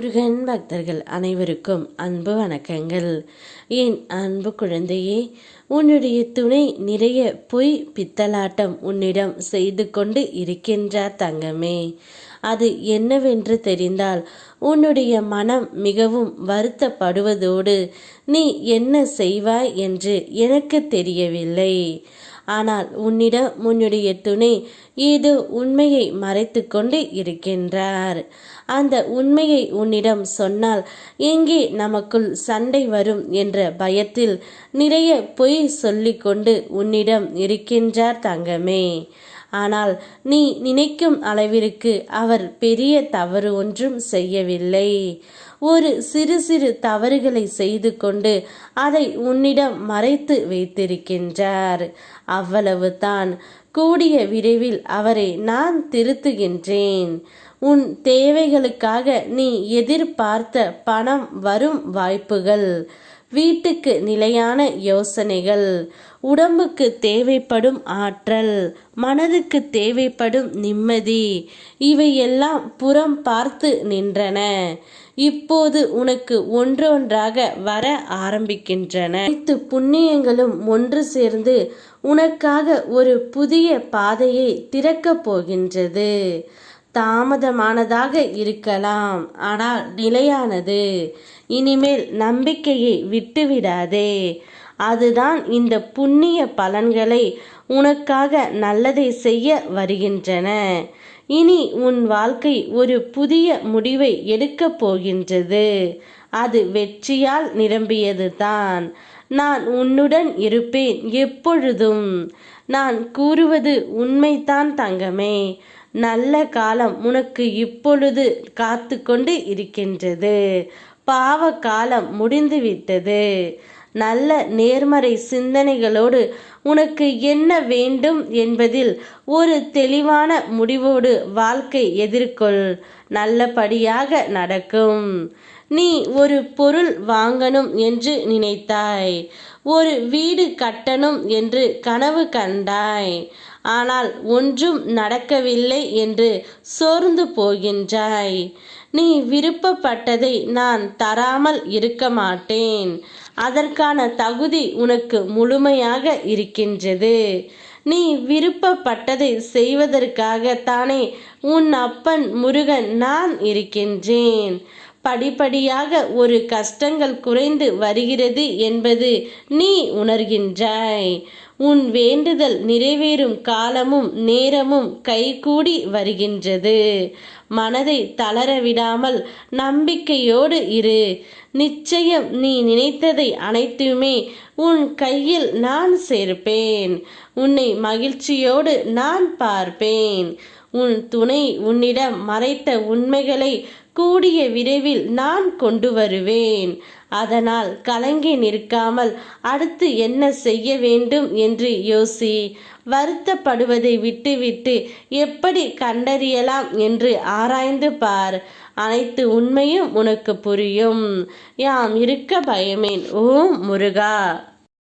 முருகன் பக்தர்கள் அனைவருக்கும் அன்பு வணக்கங்கள். என் அன்பு குழந்தையே உன்னுடைய துணை நிறைய பொய் பித்தலாட்டம் உன்னிடம் செய்து கொண்டு இருக்கின்றார் தங்கமே. அது என்னவென்று தெரிந்தால் உன்னுடைய மனம் மிகவும் வருத்தப்படுவதோடு நீ என்ன செய்வாய் என்று எனக்கு தெரியவில்லை. ஆனால் உன்னிடம் உன்னுடைய துணை ஏதோ உண்மையை மறைத்து கொண்டு இருக்கின்றார். அந்த உண்மையை உன்னிடம் சொன்னால் எங்கே நமக்குள் சண்டை வரும் என்ற பயத்தில் நிறைய பொய் சொல்லிக்கொண்டு உன்னிடம் இருக்கின்றார் தங்கமே. ஆனால் நீ நினைக்கும் அளவிற்கு அவர் பெரிய தவறு ஒன்றும் செய்யவில்லை. ஒரு சிறு சிறு தவறுகளை செய்து கொண்டு அதை உன்னிடம் மறைத்து வைத்திருக்கின்றார். அவ்வளவுதான் கூடிய விரைவில் அவரை நான் திருத்துகின்றேன். உன் தேவைகளுக்காக நீ எதிர்பார்த்த பணம் வரும் வாய்ப்புகள். வீட்டுக்கு நிலையான யோசனைகள். உடம்புக்கு தேவைப்படும் ஆற்றல் மனதுக்கு தேவைப்படும் நிம்மதி இவையெல்லாம் புறம் பார்த்து நின்றன. இப்போது உனக்கு ஒன்றொன்றாக வர ஆரம்பிக்கின்றன. அனைத்து புண்ணியங்களும் ஒன்று சேர்ந்து உனக்காக ஒரு புதிய பாதையை திறக்கப் போகின்றது. தாமதமானதாக இருக்கலாம். ஆனால் நிலையானது. இனிமேல் நம்பிக்கையை விட்டுவிடாதே. அதுதான் இந்த புண்ணிய பலன்களை உனக்காக நல்லதை செய்ய வருகின்றன. இனி உன் வாழ்க்கை ஒரு புதிய முடிவை எடுக்கப் போகின்றது. அது வெற்றியால் நிரம்பியது தான் நான் உன்னுடன் இருப்பேன் எப்பொழுதும். நான் கூறுவது உண்மைதான் தங்கமே. நல்ல காலம் உனக்கு இப்பொழுது காத்து கொண்டு இருக்கின்றது. பாவ காலம் முடிந்துவிட்டது. நல்ல நேர்மறை சிந்தனைகளோடு உனக்கு என்ன வேண்டும் என்பதில் ஒரு தெளிவான முடிவோடு வாழ்க்கை எதிர்கொள். நல்லபடியாக நடக்கும். நீ ஒரு பொருள் வாங்கணும் என்று நினைத்தாய். ஒரு வீடு கட்டணும் என்று கனவு கண்டாய். ஆனால் ஒன்றும் நடக்கவில்லை என்று சோர்ந்து போகின்றாய். நீ விருப்பப்பட்டதை நான் தராமல் இருக்க மாட்டேன். அதற்கான தகுதி உனக்கு முழுமையாக இருக்கின்றது. நீ விருப்பப்பட்டதை செய்வதற்காகத்தானே உன் அப்பன் முருகன் நான் இருக்கின்றேன். படிப்படியாக ஒரு கஷ்டங்கள் குறைந்து வருகிறது என்பது நீ உணர்கின்றாய். உன் வேண்டுதல் நிறைவேறும் காலமும் நேரமும் கைகூடி வருகின்றது. மனதை தளர விடாமல் நம்பிக்கையோடு இரு. நிச்சயம் நீ நினைத்ததை அனைத்துமே உன் கையில் நான் சேர்ப்பேன். உன்னை மகிழ்ச்சியோடு நான் பார்ப்பேன். உன் துணை உன்னிடம் மறைத்த உண்மைகளை கூடிய விரைவில் நான் கொண்டு வருவேன். அதனால் கலங்கி நிற்காமல் அடுத்து என்ன செய்ய வேண்டும் என்று யோசி. வருத்தப்படுவதை விட்டுவிட்டு எப்படி கண்டறியலாம் என்று ஆராய்ந்து பார். அனைத்து உண்மையும் உனக்கு புரியும். யாம் இருக்க பயமேன் ஓம் முருகா!